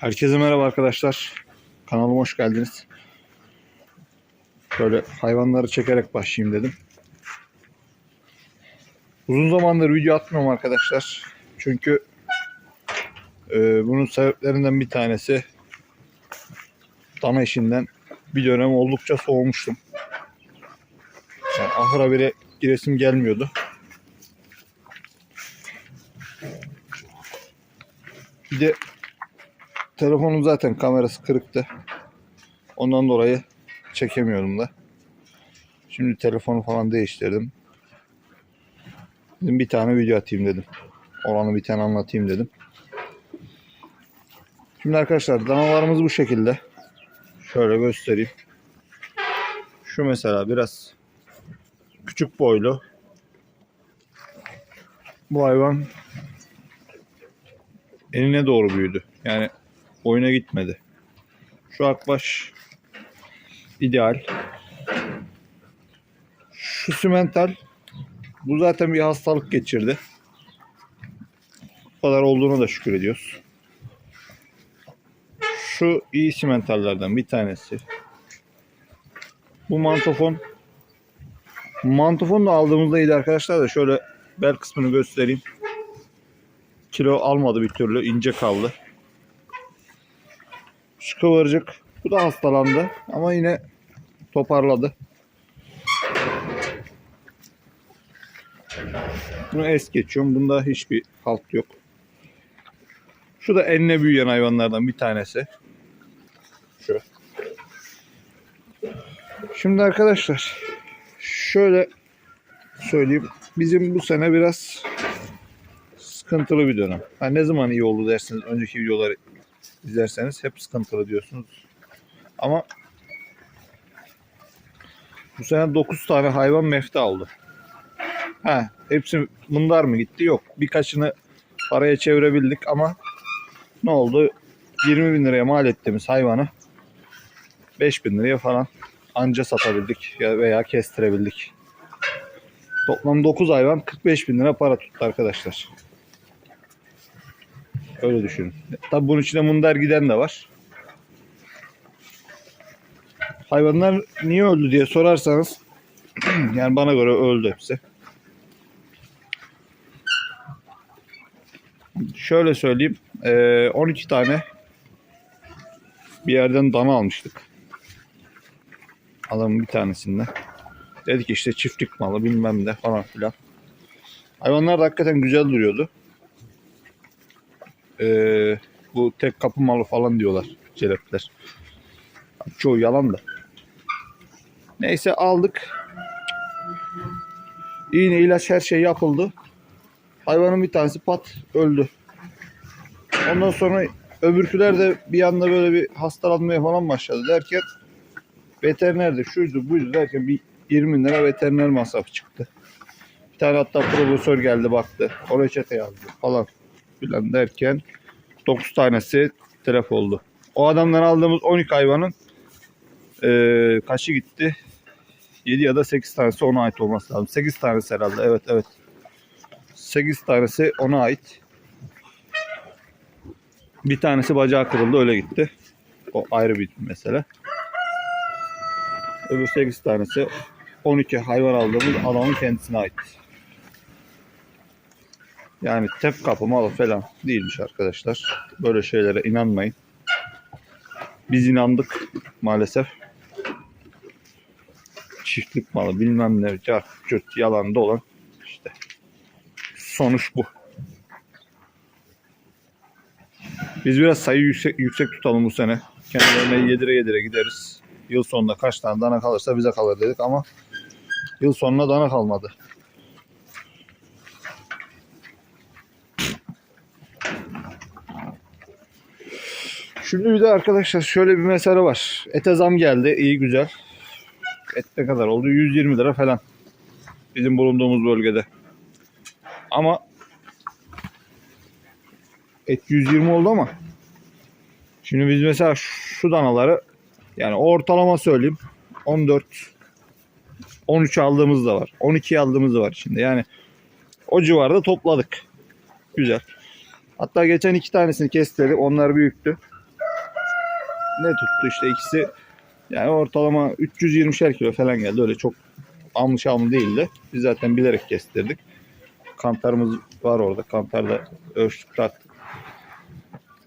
Herkese merhaba arkadaşlar. Kanalıma hoş geldiniz. Böyle hayvanları çekerek başlayayım dedim. Uzun zamandır video atmıyorum arkadaşlar. Çünkü e, bunun sebeplerinden bir tanesi dana işinden bir dönem oldukça soğumuştum. Yani ahıra bile giresim gelmiyordu. Bir de telefonun zaten kamerası kırıktı. Ondan dolayı çekemiyorum da. Şimdi telefonu falan değiştirdim. Dedim bir tane video atayım dedim. Oranı bir tane anlatayım dedim. Şimdi arkadaşlar danalarımız bu şekilde. Şöyle göstereyim. Şu mesela biraz küçük boylu. Bu hayvan enine doğru büyüdü. Yani oyuna gitmedi. Şu akbaş ideal. Şu simental bu zaten bir hastalık geçirdi. Bu kadar olduğuna da şükür ediyoruz. Şu iyi simentallerden bir tanesi. Bu mantofon. Mantofon da aldığımızda iyiydi arkadaşlar da şöyle bel kısmını göstereyim. Kilo almadı bir türlü ince kaldı. Şu kıvırcık. Bu da hastalandı ama yine toparladı. Bunu es geçiyorum. Bunda hiçbir halt yok. Şu da enine büyüyen hayvanlardan bir tanesi. Şu. Şimdi arkadaşlar şöyle söyleyeyim. Bizim bu sene biraz sıkıntılı bir dönem. Ha, ne zaman iyi oldu dersiniz önceki videoları izlerseniz hep sıkıntılı diyorsunuz. Ama bu sene 9 tane hayvan mefte aldı. Ha, hepsi mındar mı gitti? Yok. Birkaçını paraya çevirebildik ama ne oldu? 20 bin liraya mal ettiğimiz hayvanı 5 bin liraya falan anca satabildik ya veya kestirebildik. Toplam 9 hayvan 45 bin lira para tuttu arkadaşlar. Öyle düşünün. Tabi bunun içinde mundar giden de var. Hayvanlar niye öldü diye sorarsanız yani bana göre öldü hepsi. Şöyle söyleyeyim. eee, 12 tane bir yerden dana almıştık. Adamın bir tanesinde. Dedik işte çiftlik malı bilmem ne falan filan. Hayvanlar da hakikaten güzel duruyordu. Ee, bu tek kapı malı falan diyorlar celepler. Çoğu yalan da. Neyse aldık. İğne ilaç her şey yapıldı. Hayvanın bir tanesi pat öldü. Ondan sonra öbürküler de bir anda böyle bir hastalanmaya falan başladı derken veteriner de şuydu buydu derken bir 20 bin lira veteriner masrafı çıktı. Bir tane hatta profesör geldi baktı. O reçete yazdı falan filan derken 9 tanesi telef oldu. O adamdan aldığımız 12 hayvanın eee, kaçı gitti? 7 ya da 8 tanesi ona ait olması lazım. 8 tanesi herhalde. Evet evet. 8 tanesi ona ait. Bir tanesi bacağı kırıldı öyle gitti. O ayrı bir mesele. Öbür 8 tanesi 12 hayvan aldığımız adamın kendisine ait. Yani tep kapı malı falan değilmiş arkadaşlar. Böyle şeylere inanmayın. Biz inandık maalesef. Çiftlik malı bilmem ne cart, cürt, yalan dolan işte. Sonuç bu. Biz biraz sayı yüksek, yüksek tutalım bu sene. Kendilerine yedire yedire gideriz. Yıl sonunda kaç tane dana kalırsa bize kalır dedik ama yıl sonuna dana kalmadı. Şimdi bir de arkadaşlar şöyle bir mesele var. Ete zam geldi. iyi güzel. Et ne kadar oldu? 120 lira falan. Bizim bulunduğumuz bölgede. Ama et 120 oldu ama şimdi biz mesela şu danaları yani ortalama söyleyeyim 14 13 aldığımız da var. 12 aldığımız da var içinde. Yani o civarda topladık. Güzel. Hatta geçen iki tanesini kestirelim. Onlar büyüktü. Ne tuttu işte ikisi yani ortalama 320'şer kilo falan geldi. Öyle çok almış almış değildi. Biz zaten bilerek kestirdik. Kantarımız var orada. Kantarda ölçtük taktık.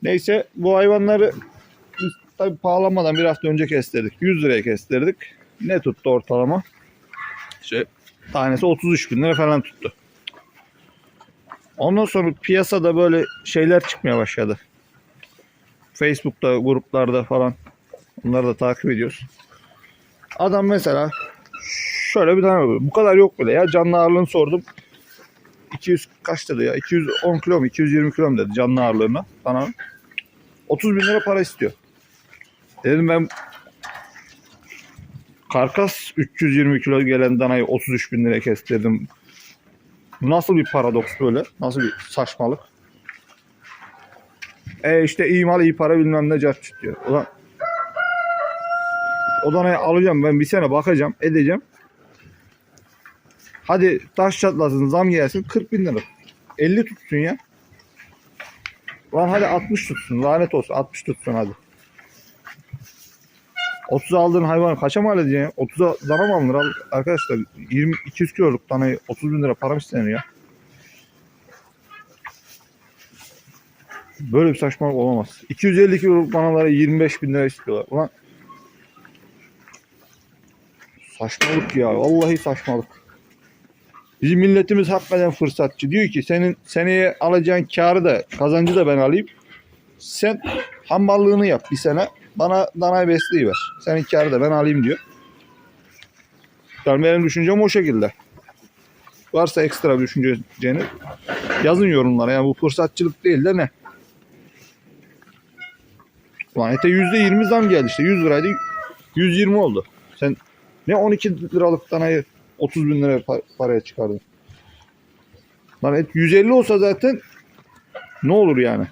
Neyse bu hayvanları biz tabii pahalanmadan bir hafta önce kestirdik. 100 liraya kestirdik. Ne tuttu ortalama? İşte tanesi 33 bin lira falan tuttu. Ondan sonra piyasada böyle şeyler çıkmaya başladı. Facebook'ta, gruplarda falan. Bunları da takip ediyoruz. Adam mesela şöyle bir tane bu kadar yok bile ya canlı ağırlığını sordum. 200 kaç dedi ya 210 kilo mu 220 kilo mu dedi canlı ağırlığına bana 30 bin lira para istiyor. Dedim ben karkas 320 kilo gelen danayı 33 bin liraya kestirdim. Bu Nasıl bir paradoks böyle? Nasıl bir saçmalık? E işte iyi mal iyi para bilmem ne cart diyor. Ulan o danayı alacağım ben bir sene bakacağım edeceğim. Hadi taş çatlasın zam gelsin 40 bin lira. 50 tutsun ya. Lan hadi 60 tutsun lanet olsun 60 tutsun hadi. 30 aldığın hayvanı kaça mal edeceksin ya? 30'a zara mı alınır al- arkadaşlar? 20 200 kiloluk tane 30 bin lira para mı istenir ya? Böyle bir saçmalık olamaz. 250 kiloluk danalara 25 bin lira istiyorlar. Ulan saçmalık ya. Vallahi saçmalık. Bizim milletimiz hakikaten fırsatçı. Diyor ki senin seneye alacağın karı da kazancı da ben alayım. Sen hamballığını yap bir sene. Bana danayı besleyiver. Senin karı da ben alayım diyor. Yani benim düşüncem o şekilde. Varsa ekstra bir düşünceniz yazın yorumlara. Yani bu fırsatçılık değil de ne? Ulan ete %20 zam geldi işte. 100 liraydı 120 oldu. Sen ne 12 liralık danayı 30 bin liraya pa- paraya çıkardın. Lan et 150 olsa zaten ne olur yani?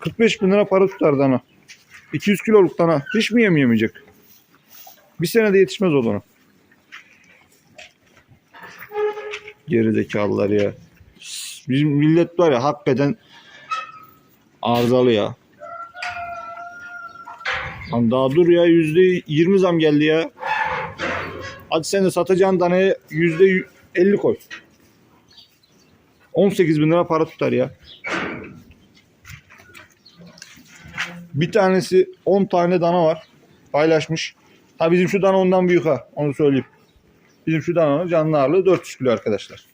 45 bin lira para tutar dana. 200 kiloluk dana hiç mi yem yemeyecek? Bir senede yetişmez o dana. Gerizekalılar ya. Bizim millet var ya hakikaten arızalı ya. Lan daha dur ya yüzde yirmi zam geldi ya. Hadi sen de satacağın danaya yüzde elli koy. 18 bin lira para tutar ya. Bir tanesi 10 tane dana var. Paylaşmış. Ha bizim şu dana ondan büyük ha. Onu söyleyeyim. Bizim şu dananın canlı ağırlığı 400 kilo arkadaşlar.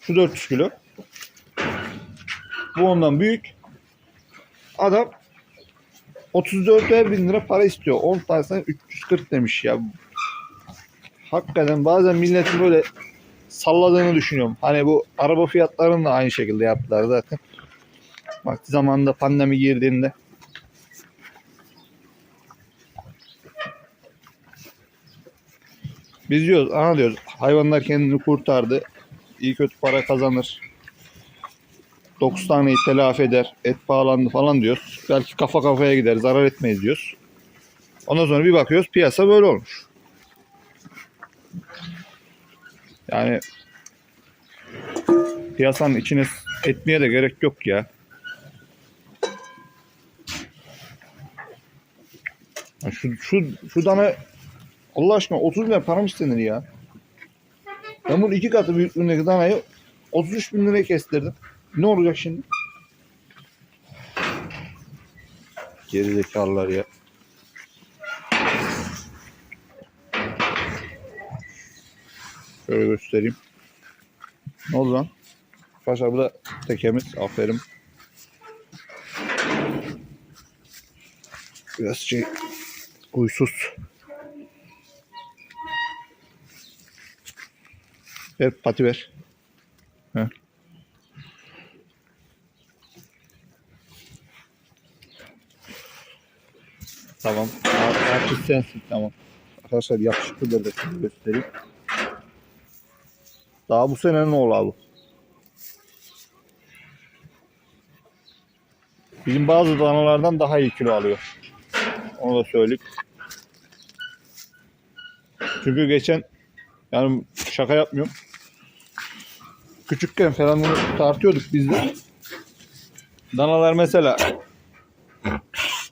Şu 400 kilo. Bu ondan büyük. Adam 34'er bin lira para istiyor. 10 tanesine 340 demiş ya. Hakikaten bazen milletin böyle salladığını düşünüyorum. Hani bu araba fiyatlarını da aynı şekilde yaptılar zaten. Vakti zamanında pandemi girdiğinde Biz diyoruz, ana diyoruz hayvanlar kendini kurtardı. İyi kötü para kazanır. 9 taneyi telafi eder. Et pahalandı falan diyoruz. Belki kafa kafaya gider. Zarar etmeyiz diyoruz. Ondan sonra bir bakıyoruz piyasa böyle olmuş. Yani piyasanın içine etmeye de gerek yok ya. Şu, şu, şu dana Allah aşkına 30 lira para mı istenir ya? Ben bunun iki katı büyüklüğündeki danayı 33 bin liraya kestirdim. Ne olacak şimdi? Gerizekalılar ya. Şöyle göstereyim. Ne oldu lan? Arkadaşlar bu da tekemiz. Aferin. Biraz şey huysuz. Ver pati ver. Tamam. Ar- Artist sensin tamam. Arkadaşlar yakışıklıdır da size göstereyim. Daha bu senenin oğlu abi. Bizim bazı danalardan daha iyi kilo alıyor. Onu da söyleyeyim. Çünkü geçen yani şaka yapmıyorum. Küçükken falan bunu tartıyorduk biz de. Danalar mesela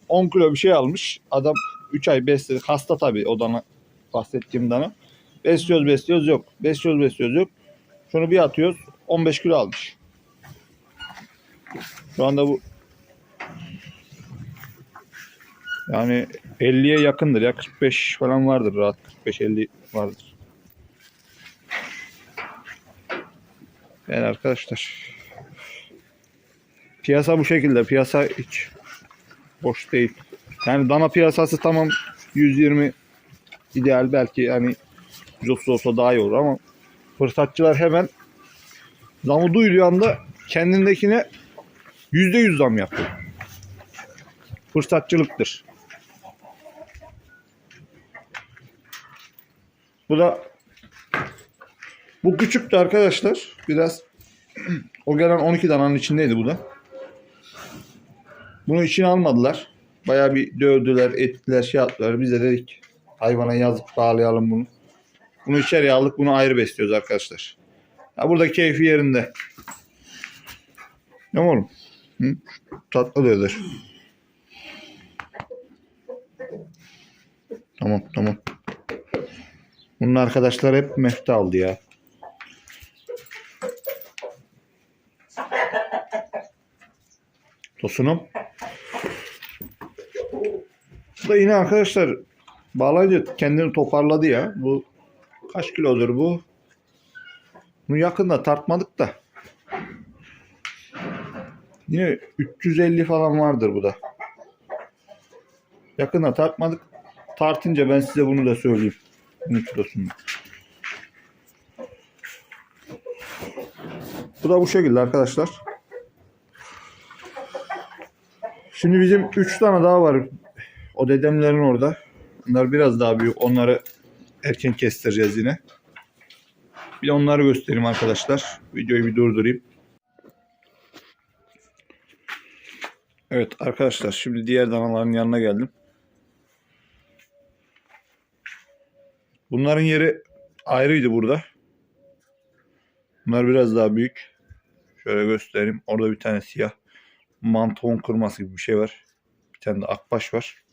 10 kilo bir şey almış. Adam 3 ay besledi. Hasta tabii o dana bahsettiğim dana. Besliyoruz besliyoruz yok. Besliyoruz besliyoruz yok. Şunu bir atıyoruz 15 kilo almış. Şu anda bu yani 50'ye yakındır ya 45 falan vardır rahat 45-50 vardır. Yani arkadaşlar piyasa bu şekilde piyasa hiç boş değil. Yani dana piyasası tamam 120 ideal belki yani 130 olsa daha iyi olur ama fırsatçılar hemen zamı duyduğu anda kendindekine %100 zam yapıyor. Fırsatçılıktır. Bu da bu küçüktü arkadaşlar. Biraz o gelen 12 dananın içindeydi bu da. Bunu içine almadılar. Bayağı bir dövdüler, ettiler, şey yaptılar. Biz de dedik hayvana yazıp bağlayalım bunu. Bunu içeriye aldık. Bunu ayrı besliyoruz arkadaşlar. Ya burada keyfi yerinde. Ne oğlum? Hı? Tatlı dövdür. Tamam tamam. Bunun arkadaşlar hep mefta aldı ya. Tosunum. Da yine arkadaşlar bağlayınca kendini toparladı ya. Bu kaç kilodur bu? Bunu yakında tartmadık da. Yine 350 falan vardır bu da. Yakında tartmadık. Tartınca ben size bunu da söyleyeyim. Bunun kilosunu. Bu da bu şekilde arkadaşlar. Şimdi bizim 3 tane daha var. O dedemlerin orada. Onlar biraz daha büyük. Onları erken kestireceğiz yine. Bir de onları göstereyim arkadaşlar. Videoyu bir durdurayım. Evet arkadaşlar şimdi diğer danaların yanına geldim. Bunların yeri ayrıydı burada. Bunlar biraz daha büyük. Şöyle göstereyim. Orada bir tane siyah manton kırması gibi bir şey var. Bir tane de akbaş var.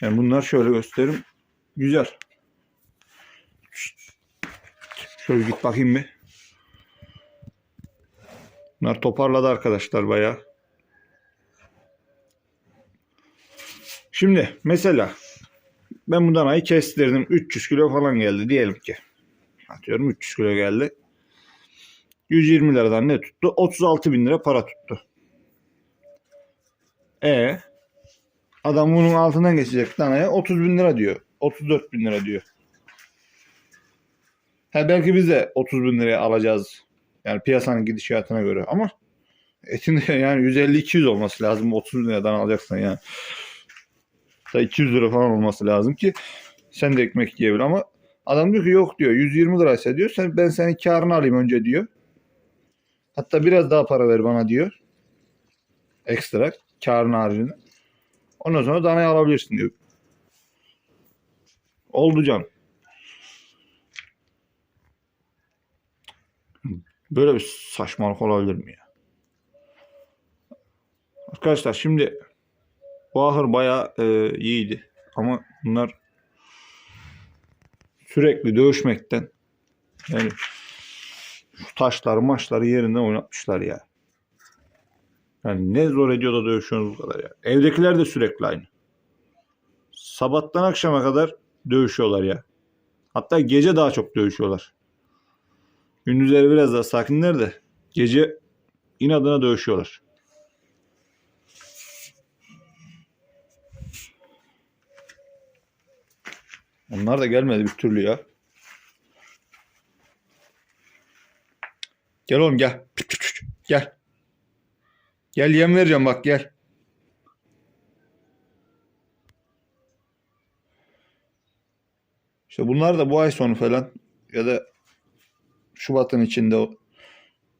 Yani bunlar şöyle göstereyim. Güzel. Şöyle git bakayım bir. Bunlar toparladı arkadaşlar bayağı. Şimdi mesela ben bu danayı kestirdim. 300 kilo falan geldi diyelim ki. Atıyorum 300 kilo geldi. 120 liradan ne tuttu? 36 bin lira para tuttu. E adam bunun altından geçecek danaya 30 bin lira diyor. 34 bin lira diyor. Ha belki biz de 30 bin liraya alacağız. Yani piyasanın gidişatına göre ama etin yani 150-200 olması lazım. 30 bin liradan alacaksın yani. Da 200 lira falan olması lazım ki sen de ekmek yiyebil ama adam diyor ki yok diyor 120 liraysa diyor sen ben senin karını alayım önce diyor. Hatta biraz daha para ver bana diyor. Ekstra karın haricinde. Ondan sonra danayı alabilirsin diyor. Oldu can. Böyle bir saçmalık olabilir mi ya? Arkadaşlar şimdi bu ahır bayağı e, iyiydi. Ama bunlar sürekli dövüşmekten yani şu taşları maçları yerinden oynatmışlar ya. Yani ne zor ediyor da dövüşüyorsunuz bu kadar ya. Evdekiler de sürekli aynı. Sabahtan akşama kadar dövüşüyorlar ya. Hatta gece daha çok dövüşüyorlar. Gündüzleri biraz daha sakinler de gece inadına dövüşüyorlar. Onlar da gelmedi bir türlü ya. Gel oğlum gel. Gel. Gel yem vereceğim bak gel. İşte bunlar da bu ay sonu falan ya da Şubat'ın içinde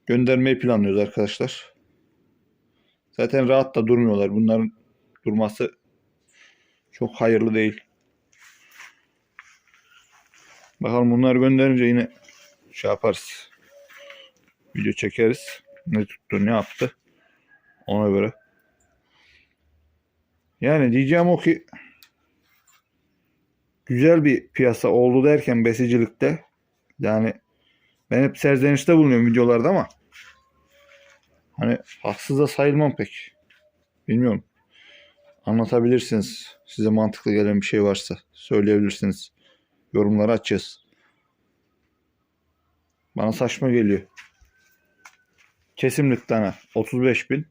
göndermeyi planlıyoruz arkadaşlar. Zaten rahat da durmuyorlar. Bunların durması çok hayırlı değil. Bakalım bunları gönderince yine şey yaparız. Video çekeriz. Ne tuttu ne yaptı. Ona göre. Yani diyeceğim o ki güzel bir piyasa oldu derken besicilikte yani ben hep serzenişte bulunuyorum videolarda ama hani haksız da sayılmam pek. Bilmiyorum. Anlatabilirsiniz. Size mantıklı gelen bir şey varsa söyleyebilirsiniz. Yorumları açacağız. Bana saçma geliyor. Kesimlik tane 35 bin.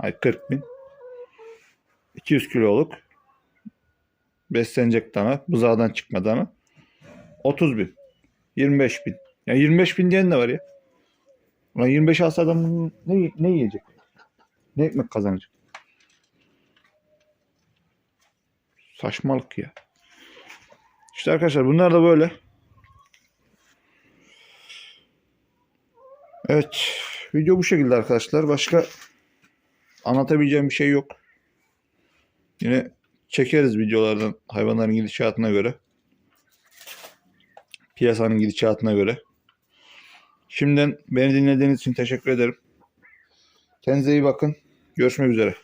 Ay 40 bin. 200 kiloluk. Beslenecek tane. Bızağdan çıkma tane. 30 bin. 25 bin. Ya 25 bin diyen de var ya. Ulan 25 alsa adam ne, ne yiyecek? Ne ekmek kazanacak? Saçmalık ya. İşte arkadaşlar bunlar da böyle. Evet. Video bu şekilde arkadaşlar. Başka anlatabileceğim bir şey yok. Yine çekeriz videolardan hayvanların gidişatına göre. Piyasanın gidişatına göre. Şimdiden beni dinlediğiniz için teşekkür ederim. Kendinize iyi bakın. Görüşmek üzere.